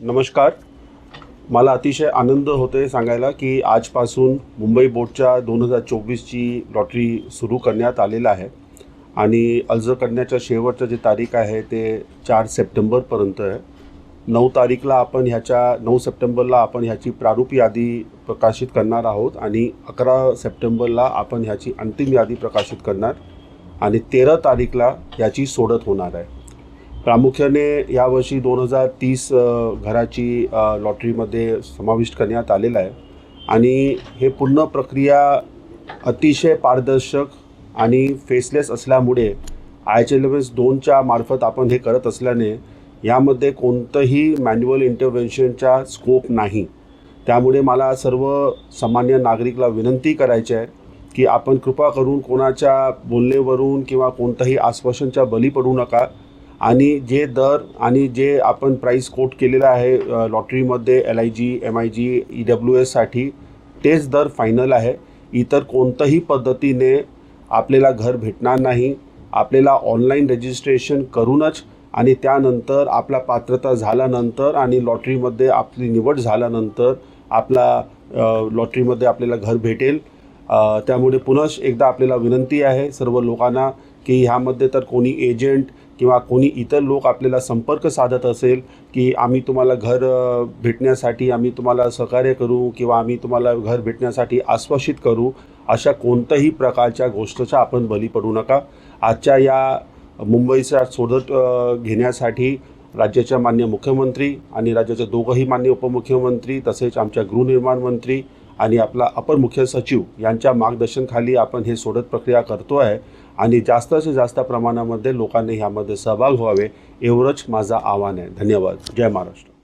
नमस्कार. मला अतिशय आनंद होते सांगायला की आजपासून मुंबई बोर्डच्या दोन हजार चोवीसची लॉटरी सुरू करण्यात आलेलं आहे आणि अर्ज करण्याच्या शेवटचं जे तारीख आहे ते चार सप्टेंबरपर्यंत आहे. नऊ तारीखला आपण ह्याच्या नऊ सप्टेंबरला आपण ह्याची प्रारूप यादी प्रकाशित करणार आहोत आणि अकरा सप्टेंबरला आपण ह्याची अंतिम यादी प्रकाशित करणार आणि तेरा तारीखला ह्याची सोडत होणार आहे. प्रामुख्याने यावर्षी दोन हजार तीस घराची लॉटरीमध्ये समाविष्ट करण्यात आलेलं आहे. आणि हे पूर्ण प्रक्रिया अतिशय पारदर्शक आणि फेसलेस असल्यामुळे I H L M S दोनच्या मार्फत आपण हे करत असल्याने यामध्ये कोणतंही मॅन्युअल इंटरव्हेन्शनचा स्कोप नाही. त्यामुळे मला सर्व सामान्य नागरिकला विनंती करायची आहे की आपण कृपा करून कोणाच्या बोलणेवरून किंवा कोणत्याही आश्वासनच्या बली पडू नका. आणि जे दर आणि जे आपण प्राईस कोट केलेलं आहे लॉटरीमध्ये L I G M I G E W एससाठी तेच दर फायनल आहे. इतर कोणत्याही पद्धतीने आपल्याला घर भेटणार नाही. आपल्याला ऑनलाईन रजिस्ट्रेशन करूनच आणि त्यानंतर आपला पात्रता झाल्यानंतर आणि लॉटरीमध्ये आपली निवड झाल्यानंतर आपला लॉटरीमध्ये आपल्याला घर भेटेल. त्यामुळे पुन्हा एकदा आपल्याला विनंती आहे सर्व लोकांना की ह्यामध्ये तर कोणी एजंट किंवा कोणी इतर लोक आपल्याला संपर्क साधत असेल की आम्ही तुम्हाला घर भेटण्यासाठी आम्ही तुम्हाला सहकार्य करू किंवा आम्ही तुम्हाला घर भेटण्यासाठी आश्वासित करू अशा कोणत्याही प्रकारच्या गोष्टीचा आपण बली पडू नका. आजच्या या मुंबईचा सोडत घेण्यासाठी राज्याच्या मान्य मुख्यमंत्री आणि राज्याचे दोघंही मान्य उपमुख्यमंत्री तसेच आमच्या गृहनिर्माण मंत्री आणि आपला अपर मुख्य सचिव यांच्या मार्गदर्शनखाली आपण हे सोडत प्रक्रिया करतो आहे. आणि जास्तीत जास्त प्रमाणामध्ये लोकांनी ह्यामध्ये सहभाग व्हावे एवढंच माझं आव्हान आहे. धन्यवाद. जय महाराष्ट्र.